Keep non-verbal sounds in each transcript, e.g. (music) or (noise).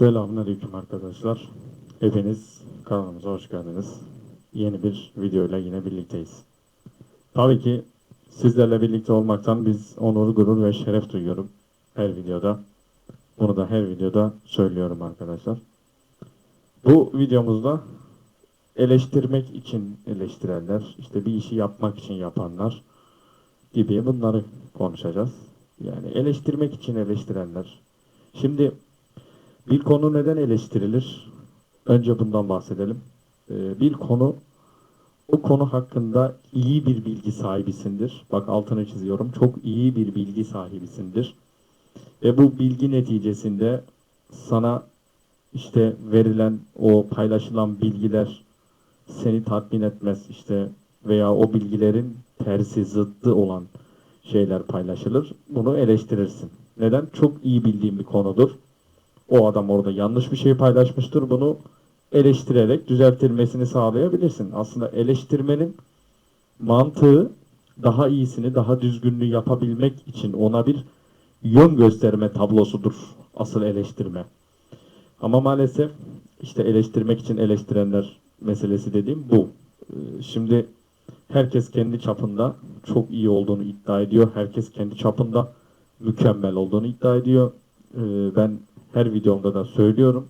Selamünaleyküm arkadaşlar. Hepiniz kanalımıza hoş geldiniz. Yeni bir videoyla yine birlikteyiz. Tabii ki sizlerle birlikte olmaktan biz onur, gurur ve şeref duyuyorum her videoda. Bunu da her videoda söylüyorum arkadaşlar. Bu videomuzda eleştirmek için eleştirenler, işte bir işi yapmak için yapanlar gibi bunları konuşacağız. Yani eleştirmek için eleştirenler. Şimdi bir konu neden eleştirilir? Önce bundan bahsedelim. Ee, bir konu o konu hakkında iyi bir bilgi sahibisindir. Bak altını çiziyorum. Çok iyi bir bilgi sahibisindir. Ve bu bilgi neticesinde sana işte verilen o paylaşılan bilgiler seni tatmin etmez işte veya o bilgilerin tersi zıttı olan şeyler paylaşılır. Bunu eleştirirsin. Neden? Çok iyi bildiğim bir konudur. O adam orada yanlış bir şey paylaşmıştır. Bunu eleştirerek düzeltilmesini sağlayabilirsin. Aslında eleştirmenin mantığı daha iyisini, daha düzgününü yapabilmek için ona bir yön gösterme tablosudur asıl eleştirme. Ama maalesef işte eleştirmek için eleştirenler meselesi dediğim bu. Ee, Şimdi herkes kendi çapında çok iyi olduğunu iddia ediyor. Herkes kendi çapında mükemmel olduğunu iddia ediyor. Ee, Ben her videomda da söylüyorum.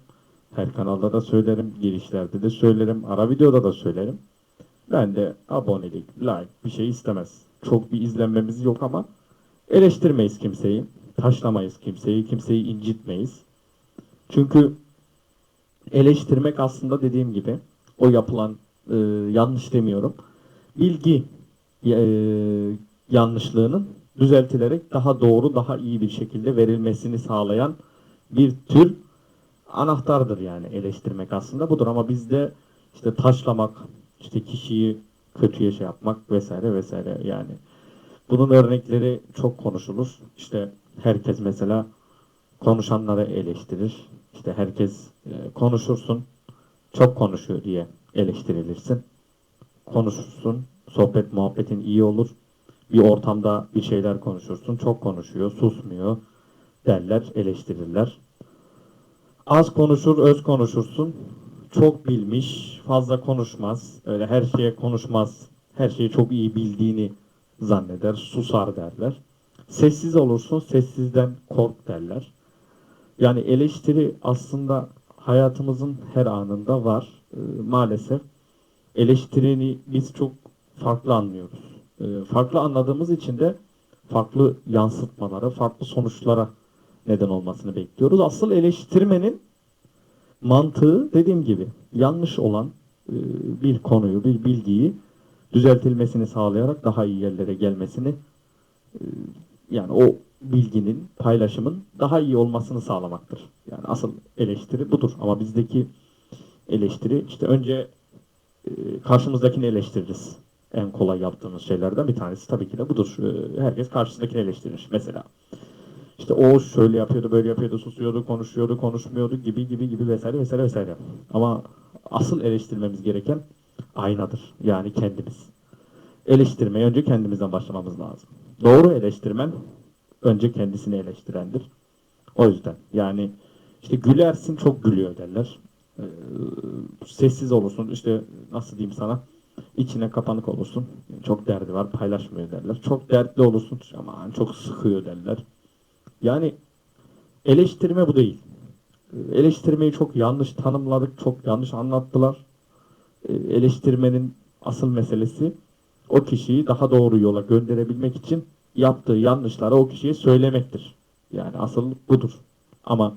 Her kanalda da söylerim. Girişlerde de söylerim. Ara videoda da söylerim. Ben de abonelik, like bir şey istemez. Çok bir izlenmemiz yok ama eleştirmeyiz kimseyi. Taşlamayız kimseyi. Kimseyi incitmeyiz. Çünkü eleştirmek aslında dediğim gibi o yapılan e, yanlış demiyorum. Bilgi e, yanlışlığının düzeltilerek daha doğru, daha iyi bir şekilde verilmesini sağlayan bir tür anahtardır yani eleştirmek aslında budur ama bizde işte taşlamak, işte kişiyi kötüye şey yapmak vesaire vesaire yani bunun örnekleri çok konuşulur. İşte herkes mesela konuşanları eleştirir. İşte herkes e, konuşursun, çok konuşuyor diye eleştirilirsin. Konuşursun, sohbet muhabbetin iyi olur. Bir ortamda bir şeyler konuşursun, çok konuşuyor, susmuyor derler, eleştirirler. Az konuşur, öz konuşursun. Çok bilmiş, fazla konuşmaz. Öyle her şeye konuşmaz. Her şeyi çok iyi bildiğini zanneder, susar derler. Sessiz olursun, sessizden kork derler. Yani eleştiri aslında hayatımızın her anında var. Ee, maalesef eleştirini biz çok farklı anlıyoruz. Ee, farklı anladığımız için de farklı yansıtmalara, farklı sonuçlara neden olmasını bekliyoruz. Asıl eleştirmenin mantığı dediğim gibi yanlış olan e, bir konuyu, bir bilgiyi düzeltilmesini sağlayarak daha iyi yerlere gelmesini e, yani o bilginin, paylaşımın daha iyi olmasını sağlamaktır. Yani asıl eleştiri budur. Ama bizdeki eleştiri işte önce e, karşımızdakini eleştiririz. En kolay yaptığımız şeylerden bir tanesi tabii ki de budur. Herkes karşısındakini eleştirir. Mesela işte o şöyle yapıyordu, böyle yapıyordu, susuyordu, konuşuyordu, konuşmuyordu gibi gibi gibi vesaire vesaire vesaire. Ama asıl eleştirmemiz gereken aynadır. Yani kendimiz. Eleştirmeye önce kendimizden başlamamız lazım. Doğru eleştirmen önce kendisini eleştirendir. O yüzden yani işte gülersin çok gülüyor derler. Ee, sessiz olursun işte nasıl diyeyim sana içine kapanık olursun. Çok derdi var paylaşmıyor derler. Çok dertli olursun aman çok sıkıyor derler. Yani eleştirme bu değil. Eleştirmeyi çok yanlış tanımladık, çok yanlış anlattılar. Ee, Eleştirmenin asıl meselesi o kişiyi daha doğru yola gönderebilmek için yaptığı yanlışları o kişiye söylemektir. Yani asıl budur. Ama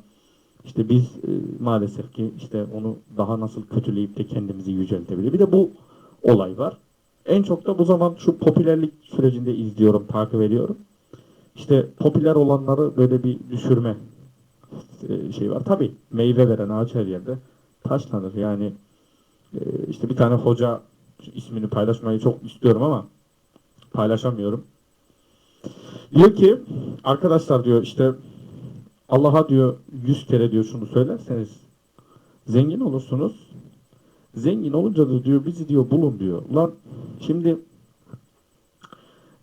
işte biz e, maalesef ki işte onu daha nasıl kötüleyip de kendimizi yüceltebilir. Bir de bu olay var. En çok da bu zaman şu popülerlik sürecinde izliyorum, takip ediyorum. İşte popüler olanları böyle bir düşürme e, şey var. Tabi meyve veren ağaç her yerde taşlanır. Yani e, işte bir tane hoca ismini paylaşmayı çok istiyorum ama paylaşamıyorum. Diyor ki arkadaşlar diyor işte Allah'a diyor yüz kere diyor şunu söylerseniz zengin olursunuz. Zengin olunca da diyor bizi diyor bulun diyor. Lan şimdi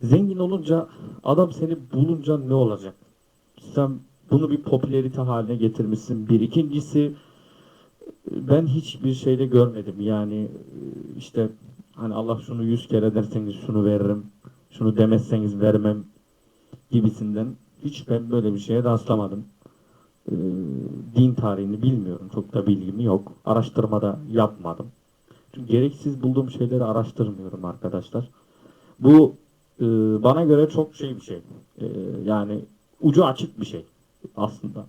zengin olunca adam seni bulunca ne olacak? Sen Bunu bir popülerite haline getirmişsin. Bir. İkincisi ben hiçbir şeyde görmedim. Yani e, işte hani Allah şunu yüz kere derseniz şunu veririm. Şunu demezseniz vermem gibisinden hiç ben böyle bir şeye rastlamadım. Ee, din tarihini bilmiyorum. Çok da bilgim yok. Araştırmada yapmadım. Çünkü gereksiz bulduğum şeyleri araştırmıyorum arkadaşlar. Bu e, bana göre çok şey bir şey. E, yani ucu açık bir şey aslında.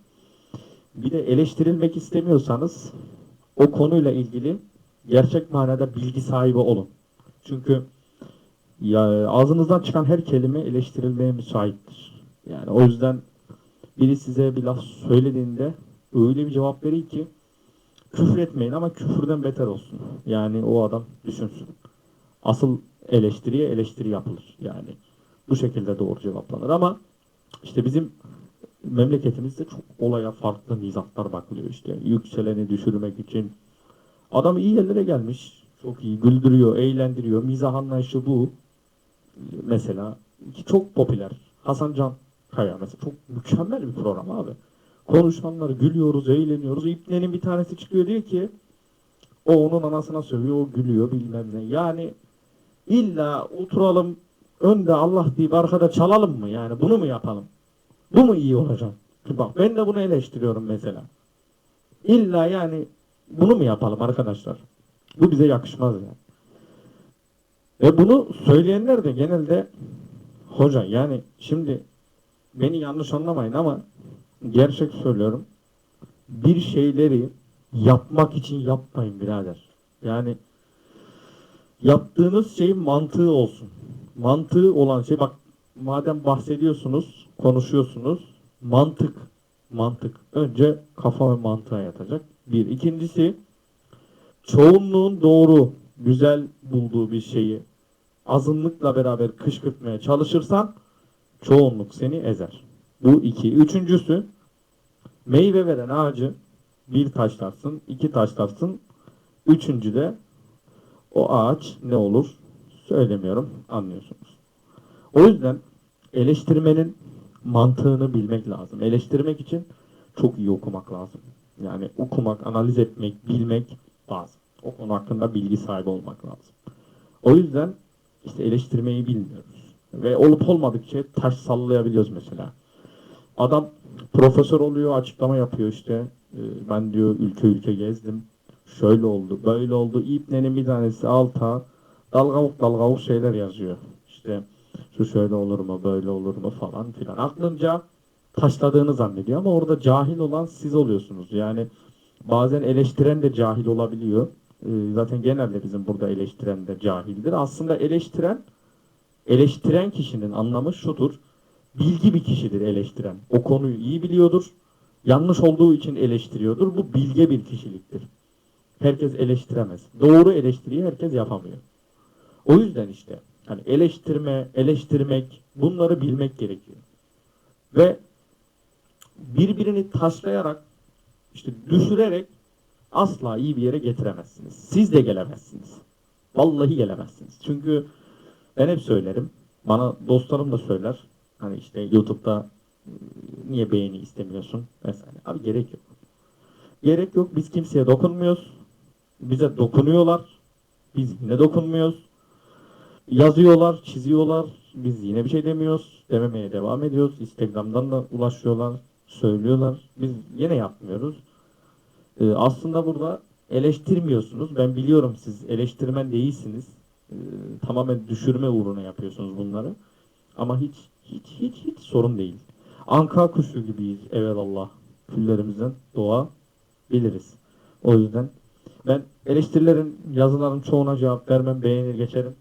Bir de eleştirilmek istemiyorsanız o konuyla ilgili gerçek manada bilgi sahibi olun. Çünkü ya ağzınızdan çıkan her kelime eleştirilmeye müsaittir. Yani o yüzden biri size bir laf söylediğinde öyle bir cevap verin ki küfür etmeyin ama küfürden beter olsun. Yani o adam düşünsün. Asıl eleştiriye eleştiri yapılır. Yani bu şekilde doğru cevaplanır ama işte bizim memleketimizde çok olaya farklı mizahlar bakılıyor işte. Yükseleni düşürmek için. Adam iyi yerlere gelmiş. Çok iyi. Güldürüyor, eğlendiriyor. Mizah anlayışı bu. Mesela ki çok popüler. Hasan Can Kaya mesela çok mükemmel bir program abi. Konuşanlar gülüyoruz, eğleniyoruz. İpnenin bir tanesi çıkıyor diyor ki o onun anasına sövüyor, o gülüyor bilmem ne. Yani illa oturalım önde Allah deyip arkada çalalım mı? Yani bunu mu yapalım? Bu mu iyi olacak? Bak ben de bunu eleştiriyorum mesela. İlla yani bunu mu yapalım arkadaşlar? Bu bize yakışmaz yani. Ve bunu söyleyenler de genelde hoca yani şimdi beni yanlış anlamayın ama gerçek söylüyorum. Bir şeyleri yapmak için yapmayın birader. Yani yaptığınız şeyin mantığı olsun. Mantığı olan şey bak madem bahsediyorsunuz, konuşuyorsunuz mantık mantık önce kafa ve mantığa yatacak. Bir. İkincisi çoğunluğun doğru, güzel bulduğu bir şeyi azınlıkla beraber kışkırtmaya çalışırsan çoğunluk seni ezer. Bu iki. Üçüncüsü meyve veren ağacı bir taşlarsın, iki taşlarsın. Üçüncü de o ağaç ne olur söylemiyorum anlıyorsunuz. O yüzden eleştirmenin mantığını bilmek lazım. Eleştirmek için çok iyi okumak lazım. Yani okumak, analiz etmek, bilmek lazım. O konu hakkında bilgi sahibi olmak lazım. O yüzden işte eleştirmeyi bilmiyoruz. Ve olup olmadıkça taş sallayabiliyoruz mesela. Adam profesör oluyor, açıklama yapıyor işte. Ee, Ben diyor ülke ülke gezdim. Şöyle oldu, böyle oldu. İbnenin bir tanesi alta dalgavuk dalgavuk şeyler yazıyor. İşte şu şöyle olur mu, böyle olur mu falan filan. Aklınca taşladığını zannediyor ama orada cahil olan siz oluyorsunuz. Yani bazen eleştiren de cahil olabiliyor. Ee, Zaten genelde bizim burada eleştiren de cahildir. Aslında eleştiren eleştiren kişinin anlamı şudur. Bilgi bir kişidir eleştiren. O konuyu iyi biliyordur. Yanlış olduğu için eleştiriyordur. Bu bilge bir kişiliktir. Herkes eleştiremez. Doğru eleştiriyi herkes yapamıyor. O yüzden işte hani eleştirme, eleştirmek bunları bilmek gerekiyor. Ve birbirini taşlayarak işte düşürerek asla iyi bir yere getiremezsiniz. Siz de gelemezsiniz. Vallahi gelemezsiniz. Çünkü ben hep söylerim. Bana dostlarım da söyler. Hani işte YouTube'da "Iı, niye beğeni istemiyorsun vesaire. Abi gerek yok. Gerek yok. Biz kimseye dokunmuyoruz. Bize dokunuyorlar. Biz yine dokunmuyoruz. Yazıyorlar, çiziyorlar. Biz yine bir şey demiyoruz. Dememeye devam ediyoruz. Instagram'dan da ulaşıyorlar, söylüyorlar. Biz yine yapmıyoruz. Ee, aslında burada eleştirmiyorsunuz. Ben biliyorum siz eleştirmen değilsiniz. Ee, tamamen düşürme uğruna yapıyorsunuz bunları. Ama hiç hiç hiç hiç sorun değil. Anka kuşu gibiyiz evelallah. Küllerimizden doğa biliriz. O yüzden ben eleştirilerin, yazıların çoğuna cevap vermem, beğenir geçerim.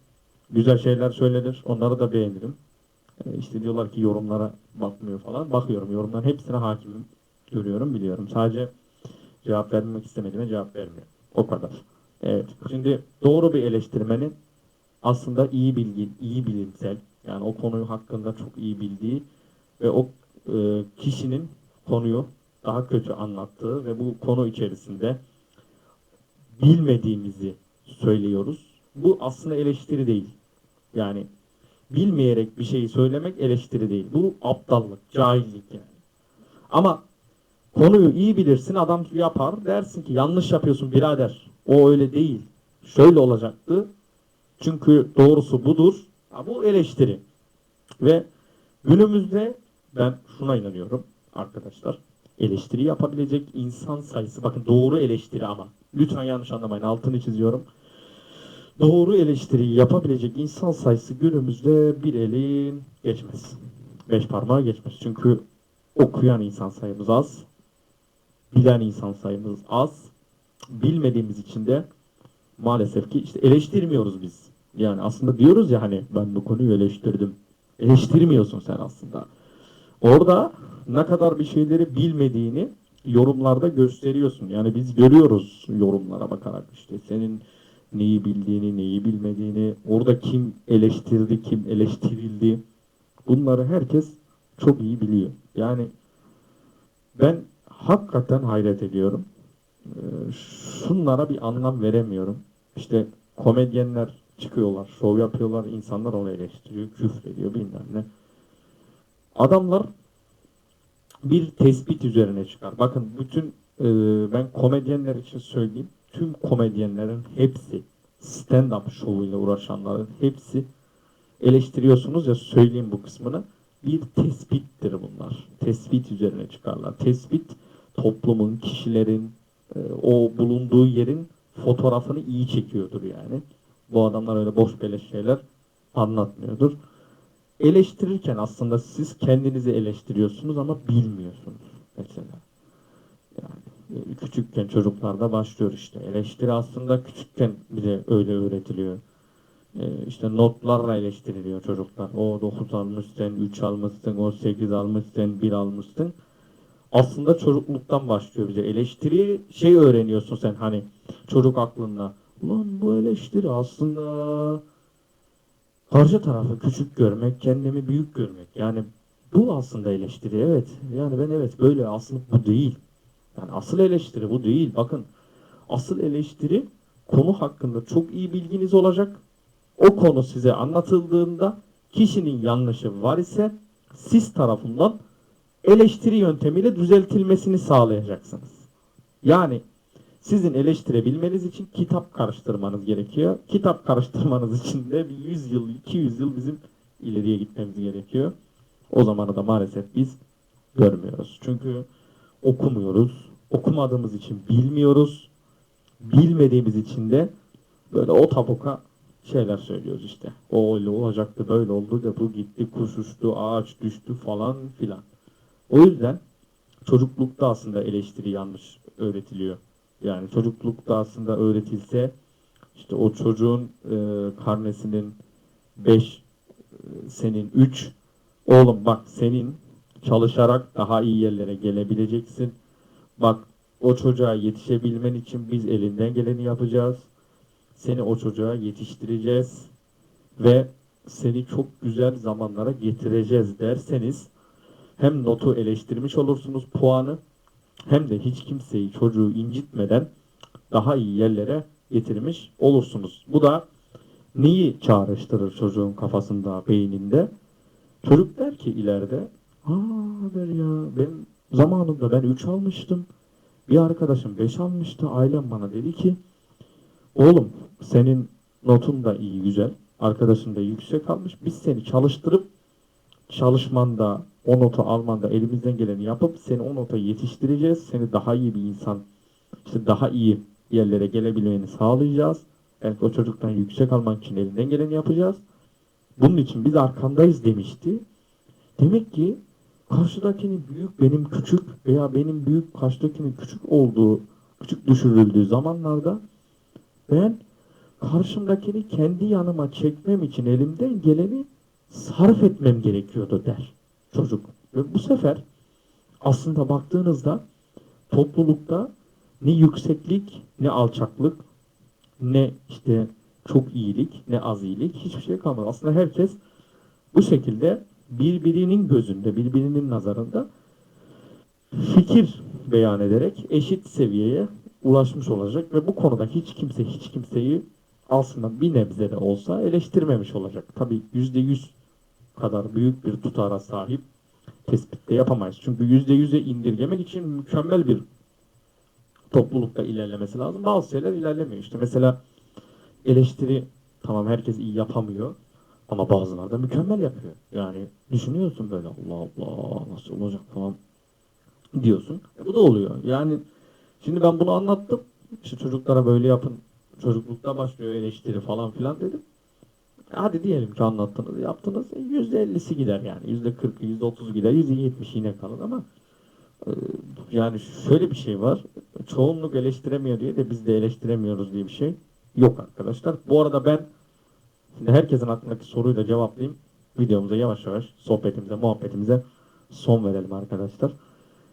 Güzel şeyler söylenir, onları da beğenirim. Ee, işte diyorlar ki yorumlara bakmıyor falan. Bakıyorum, yorumların hepsine hakimim. Görüyorum, biliyorum. Sadece cevap vermemek istemediğime cevap vermiyorum. O kadar. Evet. Şimdi doğru bir eleştirmenin aslında iyi bilgi, iyi bilimsel, yani o konuyu hakkında çok iyi bildiği ve o e, kişinin konuyu daha kötü anlattığı ve bu konu içerisinde bilmediğimizi söylüyoruz. Bu aslında eleştiri değil. Yani bilmeyerek bir şeyi söylemek eleştiri değil. Bu aptallık, cahillik yani. Ama konuyu iyi bilirsin adam yapar dersin ki yanlış yapıyorsun birader. O öyle değil. Şöyle olacaktı. Çünkü doğrusu budur. Ha, bu eleştiri. Ve günümüzde ben şuna inanıyorum arkadaşlar. Eleştiri yapabilecek insan sayısı bakın doğru eleştiri ama lütfen yanlış anlamayın altını çiziyorum. Doğru eleştiriyi yapabilecek insan sayısı günümüzde bir elin geçmez. Beş parmağı geçmez. Çünkü okuyan insan sayımız az. Bilen insan sayımız az. Bilmediğimiz için de maalesef ki işte eleştirmiyoruz biz. Yani aslında diyoruz ya hani ben bu konuyu eleştirdim. Eleştirmiyorsun sen aslında. Orada ne kadar bir şeyleri bilmediğini yorumlarda gösteriyorsun. Yani biz görüyoruz yorumlara bakarak işte senin neyi bildiğini, neyi bilmediğini, orada kim eleştirdi, kim eleştirildi. Bunları herkes çok iyi biliyor. Yani ben hakikaten hayret ediyorum. Ee, şunlara bir anlam veremiyorum. İşte komedyenler çıkıyorlar, şov yapıyorlar, insanlar onu eleştiriyor, küfrediyor bilmem ne. Adamlar bir tespit üzerine çıkar. Bakın bütün e, ben komedyenler için söyleyeyim. Tüm komedyenlerin hepsi stand-up şovuyla uğraşanların hepsi eleştiriyorsunuz ya söyleyeyim bu kısmını. Bir tespittir bunlar. Tespit üzerine çıkarlar. Tespit toplumun, kişilerin, e, o bulunduğu yerin fotoğrafını iyi çekiyordur yani. Bu adamlar öyle boş beleş şeyler anlatmıyordur. Eleştirirken aslında siz kendinizi eleştiriyorsunuz ama bilmiyorsunuz mesela. Yani e, küçükken çocuklarda başlıyor işte. Eleştiri aslında küçükken bize öyle öğretiliyor. E, işte notlarla eleştiriliyor çocuklar. O 9 almışsın, 3 almışsın, o 8 almışsın, 1 almışsın. Aslında çocukluktan başlıyor bize. Eleştiri şey öğreniyorsun sen hani çocuk aklında. Ulan bu eleştiri aslında karşı tarafı küçük görmek, kendimi büyük görmek. Yani bu aslında eleştiri. Evet. Yani ben evet böyle aslında bu değil. Yani asıl eleştiri bu değil. Bakın asıl eleştiri konu hakkında çok iyi bilginiz olacak. O konu size anlatıldığında kişinin yanlışı var ise siz tarafından eleştiri yöntemiyle düzeltilmesini sağlayacaksınız. Yani sizin eleştirebilmeniz için kitap karıştırmanız gerekiyor. Kitap karıştırmanız için de bir 100 yıl, 200 yıl bizim ileriye gitmemiz gerekiyor. O zamanı da maalesef biz görmüyoruz. Çünkü okumuyoruz. Okumadığımız için bilmiyoruz. Bilmediğimiz için de böyle o tabuka şeyler söylüyoruz işte. O öyle olacaktı, böyle oldu da bu gitti, kuş uçtu, ağaç düştü falan filan. O yüzden çocuklukta aslında eleştiri yanlış öğretiliyor. Yani çocuklukta aslında öğretilse işte o çocuğun e, karnesinin 5 senin 3 oğlum bak senin çalışarak daha iyi yerlere gelebileceksin. Bak o çocuğa yetişebilmen için biz elinden geleni yapacağız. Seni o çocuğa yetiştireceğiz ve seni çok güzel zamanlara getireceğiz derseniz hem notu eleştirmiş olursunuz puanı hem de hiç kimseyi çocuğu incitmeden daha iyi yerlere getirmiş olursunuz. Bu da neyi çağrıştırır çocuğun kafasında, beyninde? Çocuk der ki ileride, aa der ya ben zamanında ben 3 almıştım. Bir arkadaşım 5 almıştı. Ailem bana dedi ki oğlum senin notun da iyi güzel. Arkadaşın da yüksek almış. Biz seni çalıştırıp çalışmanda o notu almanda elimizden geleni yapıp seni o nota yetiştireceğiz. Seni daha iyi bir insan, işte daha iyi yerlere gelebilmeni sağlayacağız. Belki o çocuktan yüksek almak için elinden geleni yapacağız. Bunun için biz arkandayız demişti. Demek ki karşıdakinin büyük benim küçük veya benim büyük karşıdakinin küçük olduğu, küçük düşürüldüğü zamanlarda ben karşımdakini kendi yanıma çekmem için elimden geleni sarf etmem gerekiyordu der çocuk. Ve bu sefer aslında baktığınızda toplulukta ne yükseklik ne alçaklık ne işte çok iyilik ne az iyilik hiçbir şey kalmadı. Aslında herkes bu şekilde birbirinin gözünde, birbirinin nazarında fikir beyan ederek eşit seviyeye ulaşmış olacak ve bu konuda hiç kimse hiç kimseyi aslında bir nebze de olsa eleştirmemiş olacak. Tabi yüzde yüz kadar büyük bir tutara sahip tespitte yapamayız. Çünkü yüzde yüze indirgemek için mükemmel bir toplulukta ilerlemesi lazım. Bazı şeyler ilerlemiyor. İşte mesela eleştiri tamam herkes iyi yapamıyor ama bazıları da mükemmel yapıyor. Yani düşünüyorsun böyle Allah Allah nasıl olacak falan diyorsun. E bu da oluyor. Yani şimdi ben bunu anlattım. İşte çocuklara böyle yapın. Çocuklukta başlıyor eleştiri falan filan dedim. E Hadi diyelim ki anlattınız, yaptınız. E Yüzde ellisi gider yani. Yüzde kırkı, yüzde otuzu gider. Yüzde yetmiş yine kalır ama e, yani şöyle bir şey var. Çoğunluk eleştiremiyor diye de biz de eleştiremiyoruz diye bir şey yok arkadaşlar. Bu arada ben şimdi herkesin aklındaki soruyu da cevaplayayım. Videomuza yavaş yavaş sohbetimize, muhabbetimize son verelim arkadaşlar.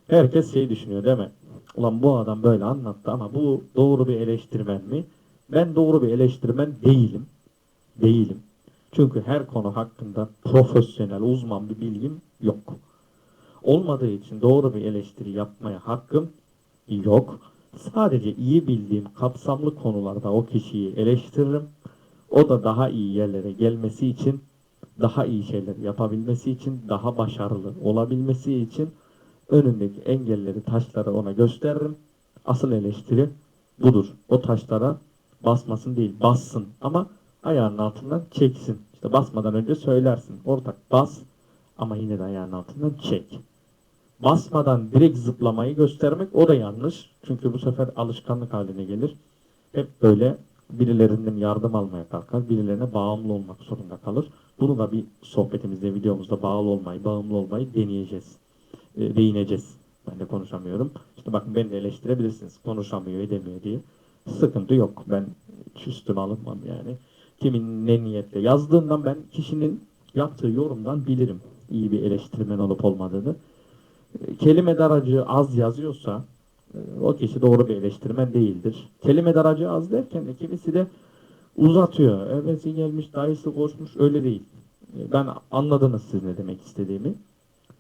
Herkes şey düşünüyor değil mi? Ulan bu adam böyle anlattı ama bu doğru bir eleştirmen mi? Ben doğru bir eleştirmen değilim. Değilim. Çünkü her konu hakkında profesyonel, uzman bir bilgim yok. Olmadığı için doğru bir eleştiri yapmaya hakkım yok. Sadece iyi bildiğim kapsamlı konularda o kişiyi eleştiririm. O da daha iyi yerlere gelmesi için, daha iyi şeyler yapabilmesi için, daha başarılı olabilmesi için önündeki engelleri, taşları ona gösteririm. Asıl eleştiri budur. O taşlara basmasın değil, bassın ama ayağının altından çeksin. İşte basmadan önce söylersin. Ortak bas ama yine de ayağının altından çek. Basmadan direkt zıplamayı göstermek o da yanlış. Çünkü bu sefer alışkanlık haline gelir. Hep böyle birilerinden yardım almaya kalkar. Birilerine bağımlı olmak zorunda kalır. Bunu da bir sohbetimizde, videomuzda bağlı olmayı, bağımlı olmayı deneyeceğiz. E, değineceğiz. Ben de konuşamıyorum. İşte bakın beni de eleştirebilirsiniz. Konuşamıyor, edemiyor diye. Sıkıntı yok. Ben üstüme alınmam yani. Kimin ne niyetle yazdığından ben kişinin yaptığı yorumdan bilirim. iyi bir eleştirmen olup olmadığını. E, Kelime daracı az yazıyorsa e, o kişi doğru bir eleştirmen değildir. Kelime daracı az derken de kimisi de uzatıyor. Evvesi gelmiş, dayısı koşmuş. Öyle değil. E, Ben anladınız siz ne demek istediğimi.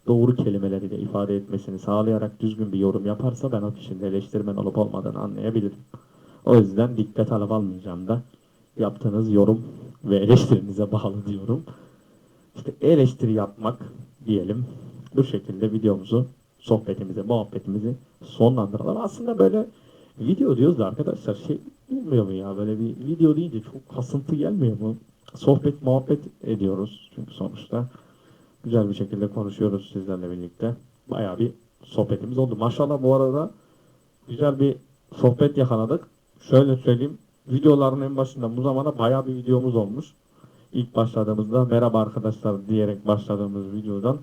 Doğru kelimeleriyle ifade etmesini sağlayarak düzgün bir yorum yaparsa ben o kişinin eleştirmen olup olmadığını anlayabilirim. O yüzden dikkat alıp almayacağım da yaptığınız yorum ve eleştirinize bağlı diyorum. İşte eleştiri yapmak diyelim. Bu şekilde videomuzu, sohbetimizi, muhabbetimizi sonlandıralım. Aslında böyle video diyoruz da arkadaşlar şey bilmiyor mu ya böyle bir video deyince çok kasıntı gelmiyor mu? Sohbet, muhabbet ediyoruz çünkü sonuçta güzel bir şekilde konuşuyoruz sizlerle birlikte. Bayağı bir sohbetimiz oldu. Maşallah bu arada güzel bir sohbet yakaladık. Şöyle söyleyeyim. Videoların en başında bu zamana bayağı bir videomuz olmuş. İlk başladığımızda merhaba arkadaşlar diyerek başladığımız videodan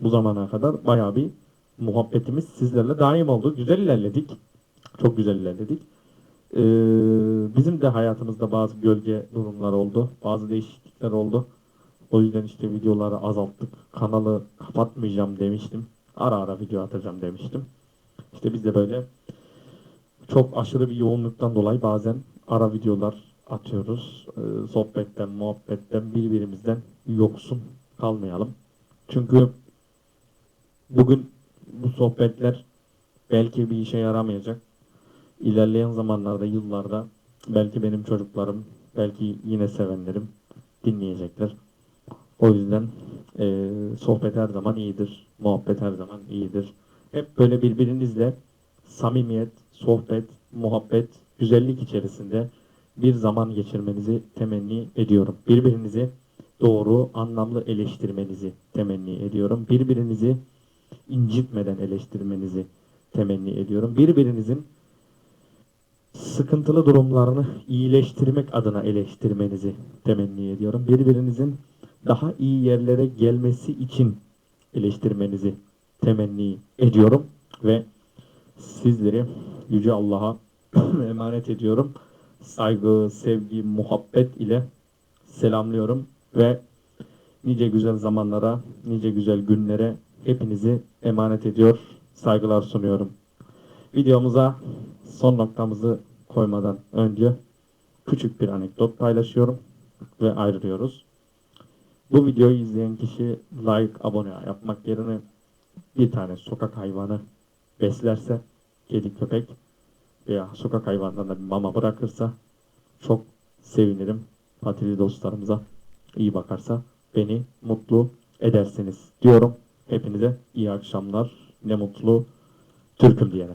bu zamana kadar bayağı bir muhabbetimiz sizlerle daim oldu. Güzel ilerledik. Çok güzel ilerledik. Ee, bizim de hayatımızda bazı gölge durumlar oldu. Bazı değişiklikler oldu. O yüzden işte videoları azalttık. Kanalı kapatmayacağım demiştim. Ara ara video atacağım demiştim. İşte biz de böyle çok aşırı bir yoğunluktan dolayı bazen ara videolar atıyoruz. Ee, sohbetten, muhabbetten, birbirimizden yoksun kalmayalım. Çünkü bugün bu sohbetler belki bir işe yaramayacak. İlerleyen zamanlarda, yıllarda belki benim çocuklarım, belki yine sevenlerim dinleyecekler. O yüzden e, sohbet her zaman iyidir. Muhabbet her zaman iyidir. Hep böyle birbirinizle samimiyet, sohbet, muhabbet, güzellik içerisinde bir zaman geçirmenizi temenni ediyorum. Birbirinizi doğru, anlamlı eleştirmenizi temenni ediyorum. Birbirinizi incitmeden eleştirmenizi temenni ediyorum. Birbirinizin sıkıntılı durumlarını iyileştirmek adına eleştirmenizi temenni ediyorum. Birbirinizin daha iyi yerlere gelmesi için eleştirmenizi temenni ediyorum ve sizleri Yüce Allah'a (coughs) emanet ediyorum. Saygı, sevgi, muhabbet ile selamlıyorum ve nice güzel zamanlara, nice güzel günlere hepinizi emanet ediyor, saygılar sunuyorum. Videomuza son noktamızı koymadan önce küçük bir anekdot paylaşıyorum ve ayrılıyoruz. Bu videoyu izleyen kişi like, abone yapmak yerine bir tane sokak hayvanı beslerse, kedi, köpek veya sokak hayvanlarına bir mama bırakırsa çok sevinirim. Patili dostlarımıza iyi bakarsa beni mutlu edersiniz diyorum Hepinize iyi akşamlar. Ne mutlu Türk'üm diyene.